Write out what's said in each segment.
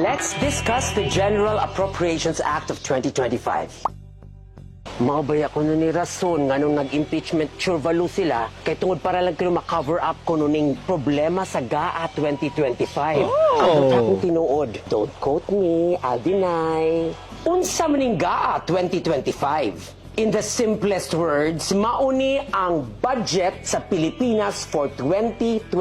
Let's discuss the General Appropriations Act of 2025. Mabaya ko na ni rason nga nung nag-impeachment churvalu sila kay tungod para lang kino ma-cover up ko nuning problema sa GAA 2025. Oh. Ang akong tinuod. Don't quote me, I'll deny. Unsa maning GAA 2025? In the simplest words, mauni ang budget sa Pilipinas for 2025.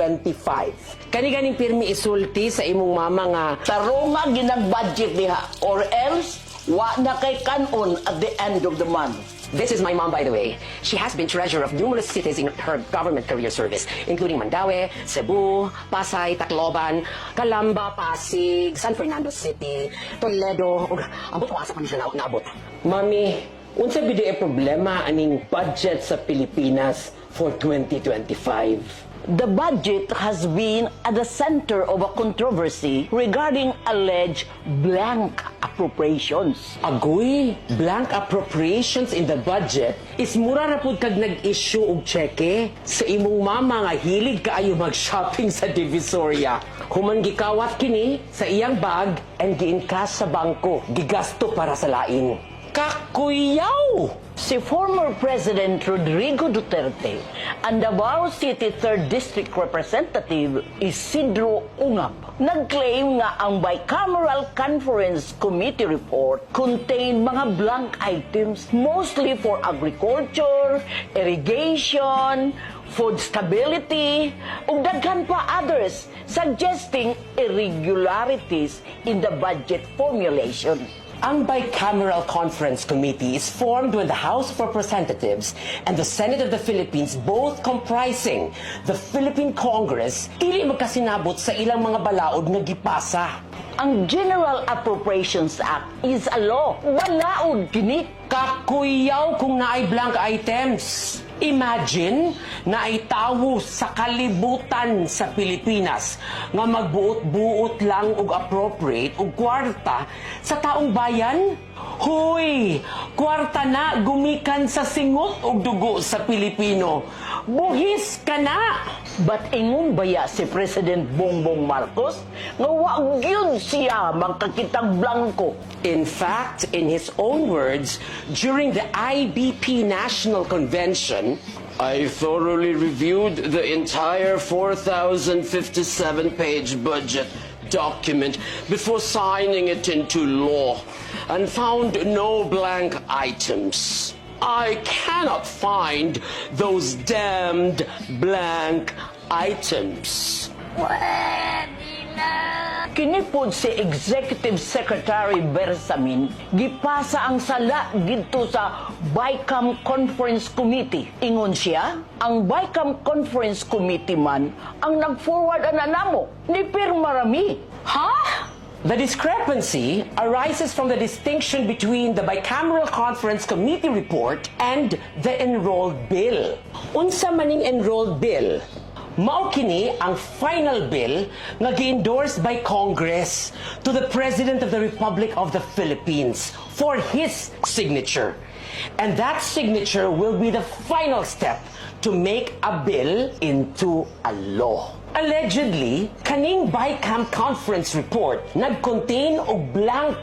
Kani ganing pirmi isulti sa imong mama nga Tarunga ginag-budget diha or else wa na kay kanon at the end of the month. This is my mom, by the way. She has been treasurer of numerous cities in her government career service, including Mandaue, Cebu, Pasay, Tacloban, Calamba, Pasig, San Fernando City, Toledo, ug abot ko asa pa ni siya na- naabot. Mami, unsa bidi e problema aning budget sa Pilipinas for 2025? The budget has been at the center of a controversy regarding alleged blank appropriations. Agoy, blank appropriations in the budget is mura ra pud kag nag-issue og cheque sa imong mama nga hilig kaayo mag-shopping sa Divisoria. Human gikawat kini sa iyang bag and giinkas sa bangko, gigasto para sa lain. Kakuyaw! Si former President Rodrigo Duterte and Davao City 3rd District Representative Isidro Ungab nag-claim nga ang Bicameral Conference Committee report contain mga blank items mostly for agriculture, irrigation, food stability, ug daghan pa others suggesting irregularities in the budget formulation. Ang Bicameral Conference Committee is formed when the House of Representatives and the Senate of the Philippines, both comprising the Philippine Congress, dili magkasinabot sa ilang mga balaod nga gipasa. Ang General Appropriations Act is a law. Walaod kini. Kakuyaw kung naay blank items. Imagine na ay tawo sa kalibutan sa Pilipinas nga magbuot-buot lang og appropriate og kwarta sa taong bayan. Hoy, kwarta na gumikan sa singot og dugo sa Pilipino. Buhis ka na! But ingon baya si President Bongbong Marcos nga wa gyud siya magkakitang blanco. In fact, in his own words, during the IBP National Convention, I thoroughly reviewed the entire 4,057 page budget document before signing it into law and found no blank items. I cannot find those damned blank items. Kini pod si Executive Secretary Bersamin gipasa ang sala didto sa BICAM Conference Committee. Ingon siya, ang BICAM Conference Committee man ang nag-forward ana namo ni Pirma Rami. Ha? The discrepancy arises from the distinction between the Bicameral Conference Committee report and the enrolled bill. Unsa maning enrolled bill? Mao kini ang final bill nga gi-endorsed by Congress to the President of the Republic of the Philippines for his signature. And that signature will be the final step to make a bill into a law. Allegedly, kaning BICAM conference report nag-contain og blank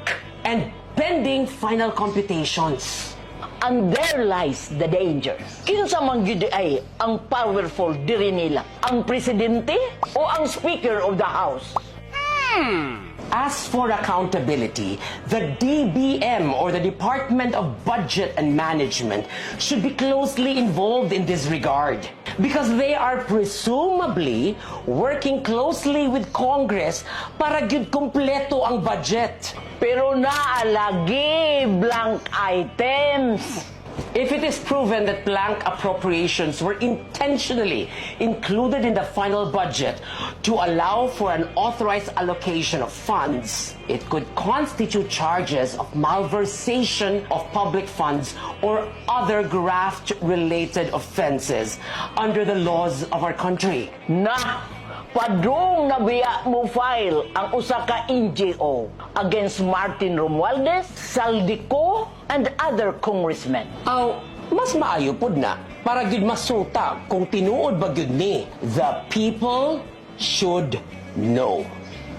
and pending final computations. And there lies the danger. Kinsa man gyud ay ang powerful diri nila, ang presidente o ang speaker of the house. As for accountability, the DBM or the Department of Budget and Management should be closely involved in this regard because they are presumably working closely with Congress para gyud kompleto ang budget. Pero naalagi blank items. If it is proven that blank appropriations were intentionally included in the final budget to allow for an authorized allocation of funds, it could constitute charges of malversation of public funds or other graft-related offenses under the laws of our country. na padung na biya mo file ang usa ka NGO against Martin Romualdez, Saldico, and other congressmen. Aw, mas maayo pud na para gid masuta kung tinuod ba gyud ni the people should know.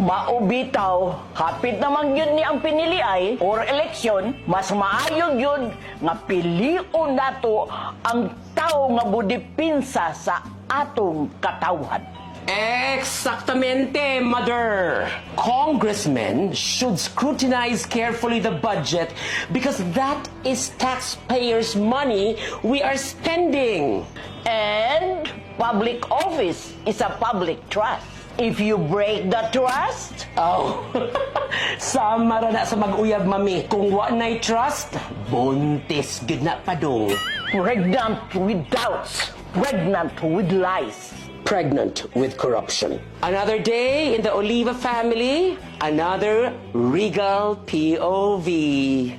Maubitaw, hapit naman yun ni ang pinili ay, or eleksyon, mas maayog yun nga pilion nato ang tao nga budipinsa sa atong katawhan. Exactamente, Mother! Congressmen should scrutinize carefully the budget because that is taxpayers' money we are spending. And public office is a public trust. If you break the trust, Oh, sama ra na sa mag-uyab, mami. Kung wa na'y trust, buntis gid na padong. pregnant with doubts, pregnant with lies. Pregnant with corruption. Another day in the Oliva family, another regal POV.